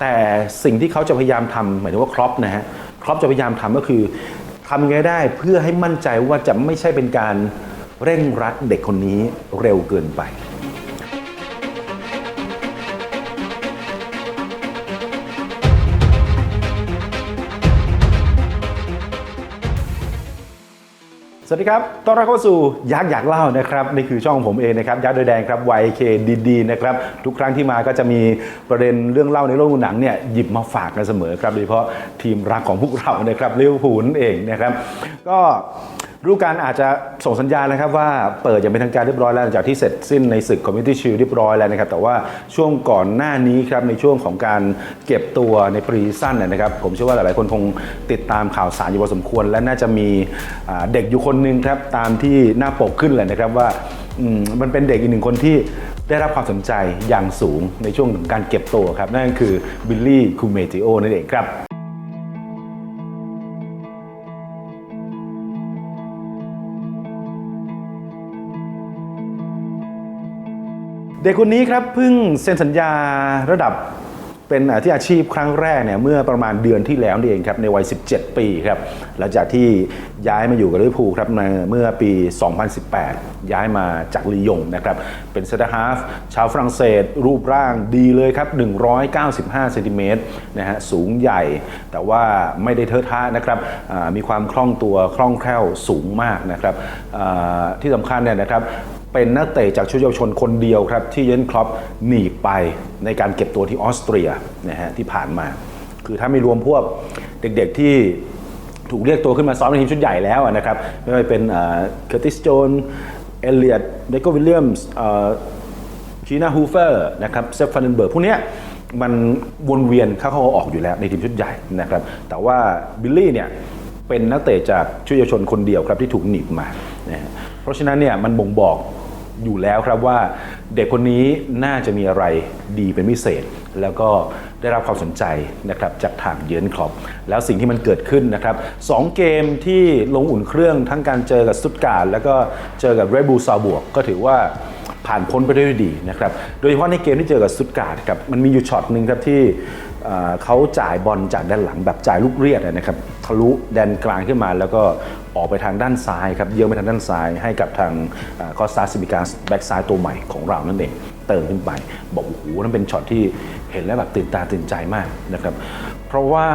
แต่สิ่งที่เขาจะพยายามทำหมายถึงว่าครอปนะฮะครอปจะพยายามทำก็คือทำไงได้เพื่อให้มั่นใจว่าจะไม่ใช่เป็นการเร่งรัดเด็กคนนี้เร็วเกินไป สวัสดีครับ ต้อนรับเข้าสู่ยักษ์อยากเล่านะครับ นี่คือช่องผมเองนะครับ ยักษ์โดยแดงครับวัยเคดีๆนะครับ ทุกครั้งที่มาก็จะมีประเด็นเรื่องเล่าในโลกหนังเนี่ยหยิบมาฝากกันเสมอครับ โดยเฉพาะทีมรักของพวกเรานะครับลิเวอร์พูลนั่นเองนะครับ ก็ รูการอาจจะส่งสัญญาณนะครับว่าเปิดอย่างเป็นทางการเรียบร้อยแล้วหลังจากที่เสร็จสิ้นในศึกคอมมิ n ตี้ชิลเรียบร้อยแล้วนะครับแต่ว่าช่วงก่อนหน้านี้ครับในช่วงของการเก็บตัวในปรีสั้นยนะครับผมเชื่อว่าหลายๆคนคงติดตามข่าวสารอยู่พอสมควร และน่าจะมีเด็กอยู่คนหนึ่งครับตามที่หน้าปกขึ้นเลยนะครับว่ามมันเป็นเด็กอีกหนึ่งคนที่ได้รับความสนใจอย่างสูงในช่วงของการเก็บตัวครับ นั่นก็คือบิลลี่คูเมติโอนั่นเองครับ เด็กคนนี้ครับเพิ่งเซ็นสัญญาระดับเป็นที่อาชีพครั้งแรกเนี่ยเมื่อประมาณเดือนที่แล้วนี่เองครับในวัย 17 ปีครับหลังจากที่ย้ายมาอยู่กับลิเวอร์พูลครับในเมื่อปี 2018 ย้ายมาจากลียงนะครับเป็นเซนเตอร์ฮาฟชาวฝรั่งเศส รูปร่างดีเลยครับ 195 เซนติเมตรนะฮะสูงใหญ่ แต่ว่าไม่ได้เทอะทะนะครับมีความคล่องตัวคล่องแคล่วสูงมากนะครับที่สำคัญเนี่ยนะครับ เป็นนักเตะจากชุดเยาวชนคนเดียวครับ ที่เยนครอปหนีไปในการเก็บตัวที่ออสเตรียนะฮะที่ผ่านมา คือถ้าไม่รวมพวกเด็กๆที่ถูกเรียกตัวขึ้นมาซ้อมในทีมชุดใหญ่แล้วนะครับไม่ว่าจะเป็นเคอร์ติสโจนเอเลียดเดโกวิลเลียมส์ชีนาฮูเฟอร์นะครับเซฟฟันเนเบิร์กพวกเนี้ยมันวนเวียนเข้าเข้าออกอยู่แล้วในทีมชุดใหญ่นะครับ แต่ว่าบิลลี่เนี่ยเป็นนักเตะจากชุดเยาวชนคนเดียวครับที่ถูกหนีบมานะเพราะฉะนั้นเนี่ยมันบ่งบอก อยู่แล้วครับว่าเด็กคนนี้น่าจะมีอะไรดีเป็นพิเศษ แล้วก็ได้รับความสนใจนะครับจากทางเยือนครอบ แล้วสิ่งที่มันเกิดขึ้นนะครับสองเกมที่ลงอุ่นเครื่องทั้งการเจอกับสุดการแล้วก็เจอกับเรบูซาบวกก็ถือว่า ผ่านพ้นไปได้ด้วยดีนะครับ โดยเฉพาะในเกมที่เจอกับสตุตการ์ดครับ มันมีอยู่ช็อตหนึ่งครับที่เขาจ่ายบอลจากด้านหลังแบบจ่ายลูกเรียดนะครับ ทะลุแดนกลางขึ้นมา แล้วก็ออกไปทางด้านซ้ายครับเยื้องไปทางด้านซ้ายให้กับทางคอสตาซิบิกาสแบ็กซ้ายตัวใหม่ของเรานั่นเองเติมขึ้นไป บอกโอ้โหนั่นเป็นช็อตที่เห็นแล้วแบบตื่นตาตื่นใจมากนะครับ เพราะว่า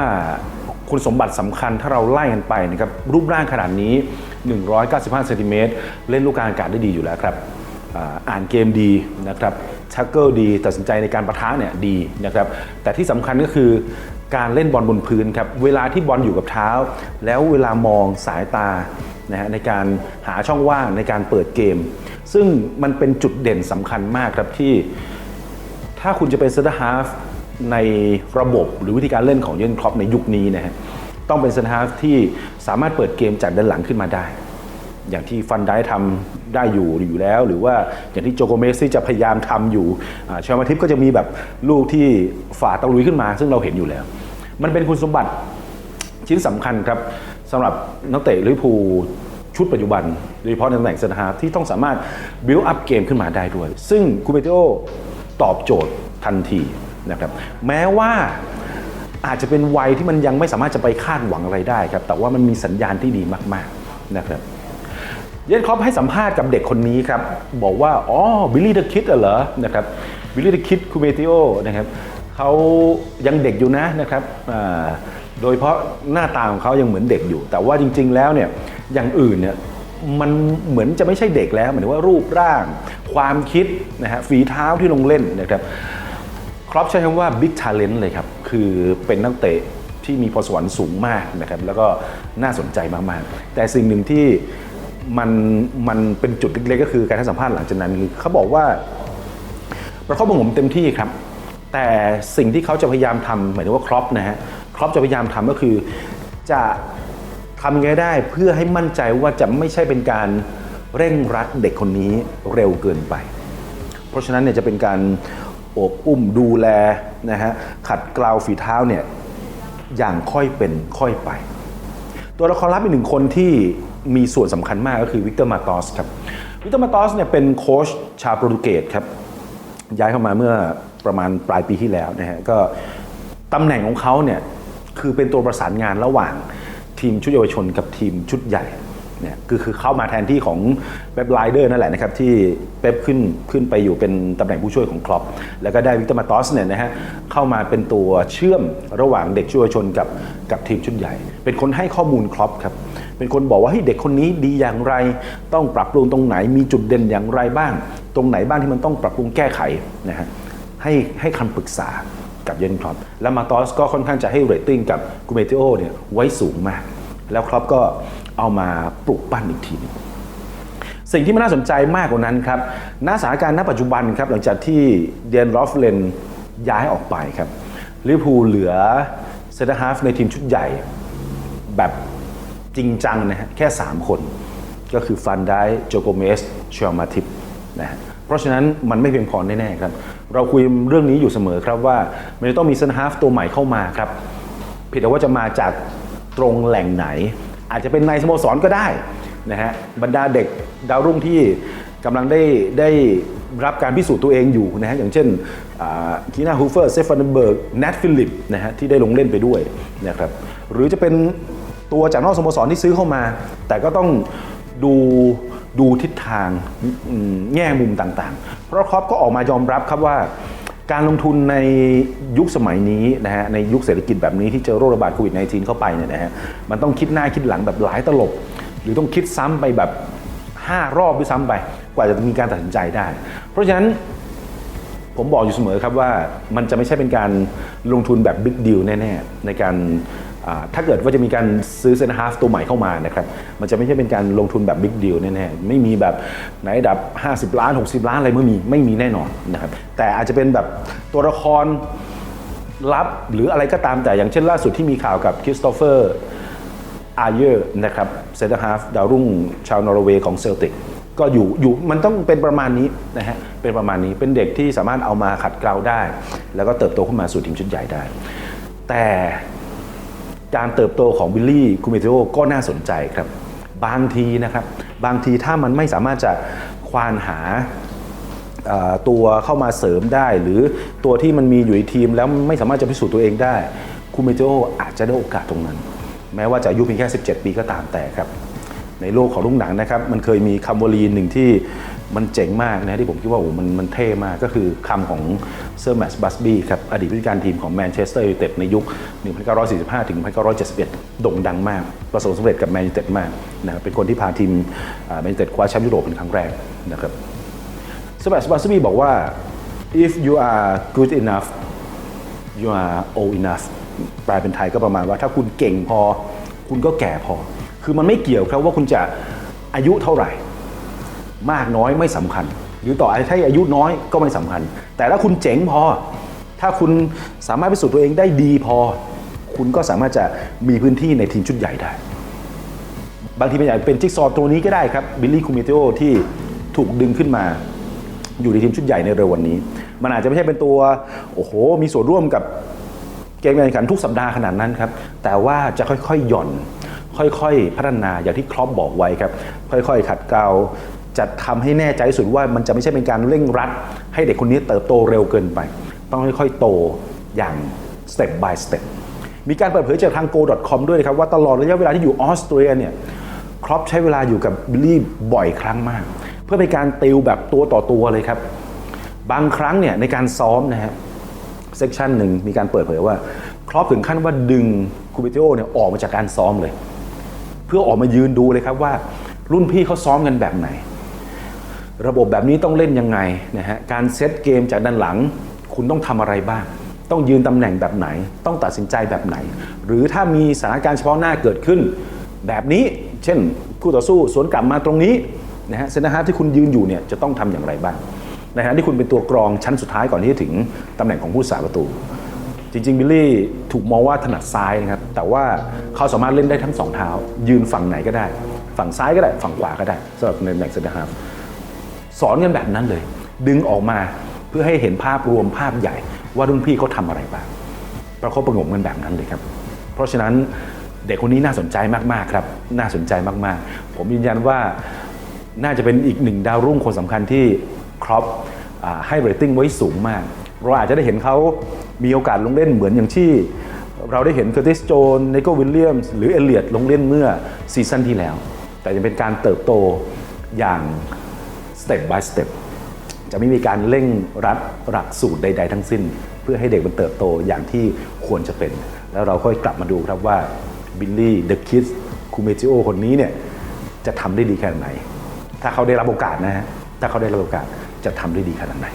คุณสมบัติสำคัญถ้าเราไล่กันไปนะครับรูปร่างขนาดนี้ 195เซนติเมตรเล่นลูกกลางอากาศได้ดีอยู่แล้วครับ อ่านเกมดีนะครับชักเกิลดีตัดสินใจในการประทะเนี่ยดีนะครับแต่ที่สำคัญก็คือการเล่นบอลบนพื้นครับเวลาที่บอลอยู่กับเท้า แล้วเวลามองสายตานะฮะในการหาช่องว่างในการเปิดเกม ซึ่งมันเป็นจุดเด่นสำคัญมากครับที่ถ้าคุณจะเป็นเซนเตอร์ฮาฟในระบบหรือวิธีการเล่นของเยนครอปในยุคนี้นะฮะต้องเป็นเซนเตอร์ฮาฟที่สามารถเปิดเกมจากด้านหลังขึ้นมาได้ อย่างที่ฟันได้ทำ ได้อยู่อยู่แล้ว หรือว่าอย่างที่โจโกเมสที่จะพยายามทำอยู่อ่าชามาทิปก็จะมีแบบลูกที่ฝ่าตะลุยขึ้นมา ซึ่งเราเห็นอยู่แล้ว มันเป็นคุณสมบัติชิ้นสำคัญครับสำหรับนักเตะลิเวอร์พูลชุดปัจจุบันโดยเฉพาะในตำแหน่งเซนเตอร์ฮาฟที่ต้องสามารถ build up เกมขึ้นมาได้ด้วย ซึ่งคูเปโตตอบโจทย์ทันทีนะครับแม้ว่าอาจจะเป็นวัยที่มันยังไม่สามารถจะไปคาดหวังอะไรได้ครับ แต่ว่ามันมีสัญญาณที่ดีมาก ๆ นะครับ เยนครอปให้สัมภาษณ์กับเด็กคนนี้ครับ บอกว่า อ๋อ บิลลี่เดอะคิดเหรอ นะครับ บิลลี่เดอะคิดคูเมติโอ นะครับเขายังเด็กอยู่นะนะครับโดยเพราะหน้าตาของเขายังเหมือนเด็กอยู่ แต่ว่าจริง ๆ แล้วเนี่ย อย่างอื่นเนี่ย มันเหมือนจะไม่ใช่เด็กแล้ว หมายถึงว่ารูปร่าง ความคิดนะฮะ ฝีเท้าที่ลงเล่นนะครับ ครอปใช้คำว่า Big Talent เลยครับ คือเป็นนักเตะที่มีพรสวรรค์สูงมากนะครับ แล้วก็น่าสนใจมาก ๆ แต่สิ่งหนึ่งที่ มันมันเป็นจุดเล็กๆก็คือการให้สัมภาษณ์หลังจากนั้นเขาบอกว่าประคบประหงมเต็มที่ครับ แต่สิ่งที่เขาจะพยายามทำหมายถึงว่าครอปนะฮะครอปจะพยายามทำก็คือจะทำยังไงได้เพื่อให้มั่นใจว่าจะไม่ใช่เป็นการเร่งรัดเด็กคนนี้เร็วเกินไป เพราะฉะนั้นเนี่ยจะเป็นการโอบอุ้มดูแลนะฮะขัดเกลาฝีเท้าเนี่ยอย่างค่อยเป็นค่อยไป ตัวละครลับอีกหนึ่งคนที่ มีส่วนสำคัญมากก็คือวิกเตอร์มาตอสครับวิกเตอร์มาตอสเนี่ยเป็นโค้ชชาวโปรตุเกสครับย้ายเข้ามาเมื่อประมาณปลายปีที่แล้วนะฮะก็ตำแหน่งของเขาเนี่ยคือเป็นตัวประสานงานระหว่างทีมชุดเยาวชนกับทีมชุดใหญ่เนี่ยคือคือเข้ามาแทนที่ของเป๊ปไลเดอร์นั่นแหละนะครับที่เป๊ปขึ้นขึ้นไปอยู่เป็นตำแหน่งผู้ช่วยของคลอปแล้วก็ได้วิกเตอร์มาตอสเนี่ยนะฮะเข้ามาเป็นตัวเชื่อมระหว่างเด็กชุดเยาวชนกับกับทีมชุดใหญ่ เป็นคนให้ข้อมูลคลอปครับ เป็นคนบอกว่าเฮ้ยเด็กคนนี้ดีอย่างไร ต้องปรับปรุงตรงไหน มีจุดเด่นอย่างไรบ้าง ตรงไหนบ้างที่มันต้องปรับปรุงแก้ไขนะฮะให้ให้คำปรึกษากับเยนคลอปแล้วมาตอสก็ค่อนข้างจะให้เรตติ้งกับกูเมติโอเนี่ยไว้สูงมาก แล้วครอปก็เอามาปลุกปั้นอีกทีหนึงสิ่งที่มันน่าสนใจมากกว่านั้นครับณสถานการณ์ณปัจจุบันครับหลังจากที่เดียนรอฟเลนย้ายออกไปครับลิเวอร์พูลเหลือเซนเตอร์ฮาฟในทีมชุดใหญ่แบบ จริงจังนะฮะแค่ 3 คน ก็คือฟันได้โจโกเมสเชลมาทิปนะฮะเพราะฉะนั้นมันไม่เพียงพอแน่ๆครับ เราคุยเรื่องนี้อยู่เสมอครับว่า มันจะต้องมีเซนฮาฟตัวใหม่เข้ามาครับผิดแต่ว่าจะมาจากตรงแหล่งไหน อาจจะเป็นในสโมสรก็ได้นะฮะบรรดาเด็กดาวรุ่งที่กำลังได้ได้รับการพิสูจน์ตัวเองอยู่นะฮะอย่างเช่นคีนาฮูเฟอร์เซฟันเบิร์กแนทฟิลิปนะฮะที่ได้ลงเล่นไปด้วยนะครับหรือจะเป็น ตัวจากนอกสโมสรที่ซื้อเข้ามา แต่ก็ต้องดูดูทิศทางแง่มุมต่างๆ เพราะครอปก็ออกมายอมรับครับว่า การลงทุนในยุคสมัยนี้นะฮะในยุคเศรษฐกิจแบบนี้ที่เจอโรคระบาดโควิด -19 เข้าไปเนี่ยนะฮะมันต้องคิดหน้าคิดหลังแบบหลายตลบ หรือต้องคิดซ้ำไปแบบ 5 รอบด้วยซ้ำไป กว่าจะมีการตัดสินใจได้ เพราะฉะนั้นผมบอกอยู่เสมอครับว่ามันจะไม่ใช่เป็นการลงทุนแบบบิ๊กดีลแน่ ๆ ในการ ถ้าเกิดว่าจะมีการซื้อเซนฮาฟตัวใหม่เข้ามานะครับ มันจะไม่ใช่เป็นการลงทุนแบบบิ๊กดีลแน่ๆ ไม่มีแบบไหนดับ 50 ล้าน 60 ล้านอะไรไม่มีไม่มีแน่นอนนะครับ แต่อาจจะเป็นแบบตัวละครลับหรืออะไรก็ตามแต่อย่างเช่นล่าสุดที่มีข่าวกับคริสโตเฟอร์อาเยอร์นะครับเซนเตอร์ฮาฟดาวรุ่งชาวนอร์เวย์ของเซลติกก็อยู่อยู่มันต้องเป็นประมาณนี้นะฮะเป็นประมาณนี้เป็นเด็กที่สามารถเอามาขัดเกลาได้ แล้วก็เติบโตขึ้นมาสู่ทีมชุดใหญ่ได้ แต่ การเติบโตของบิลลี่คูเมติโอก็น่าสนใจครับ บางทีนะครับ บางทีถ้ามันไม่สามารถจะควานหาตัวเข้ามาเสริมได้ หรือตัวที่มันมีอยู่ในทีมแล้วไม่สามารถจะพิสูจน์ตัวเองได้คูเมโจอาจจะได้โอกาสตรงนั้น แม้ว่าจะอายุเพียงแค่ 17 ปีก็ตามแต่ครับ ในโลกของลูกหนังนะครับ มันเคยมีคำวลีหนึ่งที่ มันเจ๋งมากนะที่ผมคิดว่าโอ้โหมันมันเท่มากก็คือคำของเซอร์แมชบัสบี้ครับอดีตผู้จัดการทีมของแมนเชสเตอร์ยูไนเต็ดในยุค 1945 ถึง 1971 โด่งดังมาก ประสบความสำเร็จกับแมนยูไนเต็ดมากนะครับเป็นคนที่พาทีมแมนยูไนเต็ดคว้าแชมป์ยุโรปเป็นครั้งแรกนะครับสบัสบัสบี้บอกว่า if you are good enough you are old enough แปลเป็นไทยก็ประมาณว่าถ้าคุณเก่งพอ คุณก็แก่พอ คือมันไม่เกี่ยวครับว่าคุณจะอายุเท่าไหร่ มากน้อยไม่สำคัญ หรือต่อให้อายุน้อยก็ไม่สำคัญ แต่ถ้าคุณเจ๋งพอ ถ้าคุณสามารถพิสูจน์ตัวเองได้ดีพอ คุณก็สามารถจะมีพื้นที่ในทีมชุดใหญ่ได้ บางทีมันอาจเป็นจิ๊กซอว์ตัวนี้ก็ได้ครับบิลลี่คูมิเตโอที่ถูกดึงขึ้นมา อยู่ในทีมชุดใหญ่ในเร็ววันนี้ มันอาจจะไม่ใช่เป็นตัวโอ้โห มีส่วนร่วมกับเกมการแข่งขันทุกสัปดาห์ขนาดนั้นครับ แต่ว่าจะค่อยๆหย่อน ค่อยๆ พัฒนาอย่างที่ครอปบอกไว้ครับ ค่อยๆ ขัดเกลา จะทำให้แน่ใจสุดว่ามันจะไม่ใช่เป็นการเร่งรัด ให้เด็กคนนี้เติบโตเร็วเกินไป ต้องค่อยๆโตอย่าง step by step มีการเปิดเผยจากทาง go.com ด้วยนะครับว่าตลอดระยะเวลาที่อยู่ออสเตรียเนี่ยครอปใช้เวลาอยู่กับบิลลี่บ่อยครั้งมาก เพื่อเป็นการติวแบบตัวต่อตัวเลยครับ บางครั้งเนี่ยในการซ้อมนะฮะเซกชันหนึ่งมีการเปิดเผยว่า ครอปถึงขั้นว่าดึงคูเบติโอเนี่ยออกมาจากการซ้อมเลย เพื่อออกมายืนดูเลยครับว่ารุ่นพี่เขาซ้อมกันแบบไหน ระบบแบบนี้ต้องเล่นยังไงนะฮะการเซตเกมจากด้านหลัง คุณต้องทำอะไรบ้าง ต้องยืนตำแหน่งแบบไหน ต้องตัดสินใจแบบไหน หรือถ้ามีสถานการณ์เฉพาะหน้าเกิดขึ้น แบบนี้เช่นคู่ต่อสู้สวนกลับมาตรงนี้นะฮะเซนเตอร์ฮาที่คุณยืนอยู่เนี่ยจะต้องทำอย่างไรบ้างในขณะที่คุณเป็นตัวกรองชั้นสุดท้ายก่อนที่จะถึงตำแหน่งของผู้สาประตู จริงๆบิลลี่ถูกมองว่าถนัดซ้ายนะครับแต่ว่าเขาสามารถเล่นได้ทั้งสองเท้า ยืนฝั่งไหนก็ได้ ฝั่งซ้ายก็ได้ ฝั่งขวาก็ได้สำหรับในตำแหน่งเซนเตอร์ฮาฟ สอนกันแบบนั้นเลย ดึงออกมาเพื่อให้เห็นภาพรวมภาพใหญ่ ว่ารุ่นพี่เขาทำอะไรบ้างประคบประงมกันแบบนั้นเลยครับ เพราะฉะนั้นเด็กคนนี้น่าสนใจมากๆครับน่าสนใจมากๆ ผมยืนยันว่าน่าจะเป็นอีกหนึ่งดาวรุ่งคนสำคัญที่ครอปให้เรตติ้งไว้สูงมาก เราอาจจะได้เห็นเขามีโอกาสลงเล่นเหมือนอย่างที่ เราได้เห็นเคอร์ติสโจนเนโกวิลเลียมหรือเอเลียดลงเล่นเมื่อซีซั่นที่แล้ว แต่จะเป็นการเติบโตอย่าง สเต็ป by สเต็ปจะไม่มีการเร่งรัดหลักสูตรใด ๆ ทั้งสิ้น เพื่อให้เด็กมันเติบโตอย่างที่ควรจะเป็น แล้วเราค่อยกลับมาดูครับว่าบิลลี่เดอะคิดคูเมจิโอคนนี้เนี่ยจะทำได้ดีขนาดไหน ถ้าเขาได้รับโอกาสนะฮะถ้าเขาได้รับโอกาสจะทำได้ดีขนาดไหน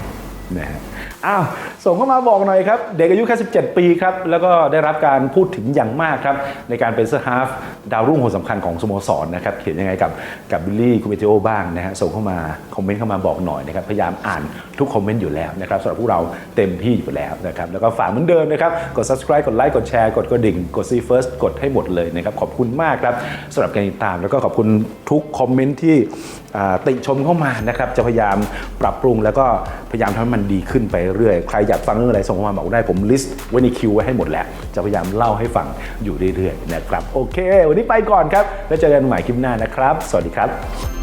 นะฮะอ้าวส่งเข้ามาบอกหน่อยครับ เด็กอายุแค่ 17 ปีครับ แล้วก็ได้รับการพูดถึงอย่างมากครับ ในการเป็นเซอร์ฮาฟดาวรุ่งคนสำคัญของสโมสรนนะครับ เขียนยังไงกับกับบิลลี่คูเมติโอบ้างนะฮะส่งเข้ามา คอมเมนต์เข้ามาบอกหน่อยนะครับ พยายามอ่านทุกคอมเมนต์อยู่แล้วนะครับสำหรับพวกเราเต็มที่อยู่แล้วนะครับแล้วก็ฝากเหมือนเดิมนะครับกด subscribe กดไลค์กดแชร์กดกระดิ่งกด see first กดให้หมดเลยนะครับขอบคุณมากครับสำหรับการติดตาม แล้วก็ขอบคุณทุกคอมเมนต์ที่ ติชมเข้ามานะครับ จะพยายามปรับปรุงแล้วก็พยายามทำให้มันดีขึ้นไปเรื่อย ใครอยากฟังเรื่องอะไรส่งเข้ามาบอกได้ผมลิสต์ไว้ในคิวไว้ให้หมดแล้ว จะพยายามเล่าให้ฟังอยู่เรื่อยๆนะครับ โอเค วันนี้ไปก่อนครับ แล้วเจอกันใหม่คลิปหน้านะครับ สวัสดีครับ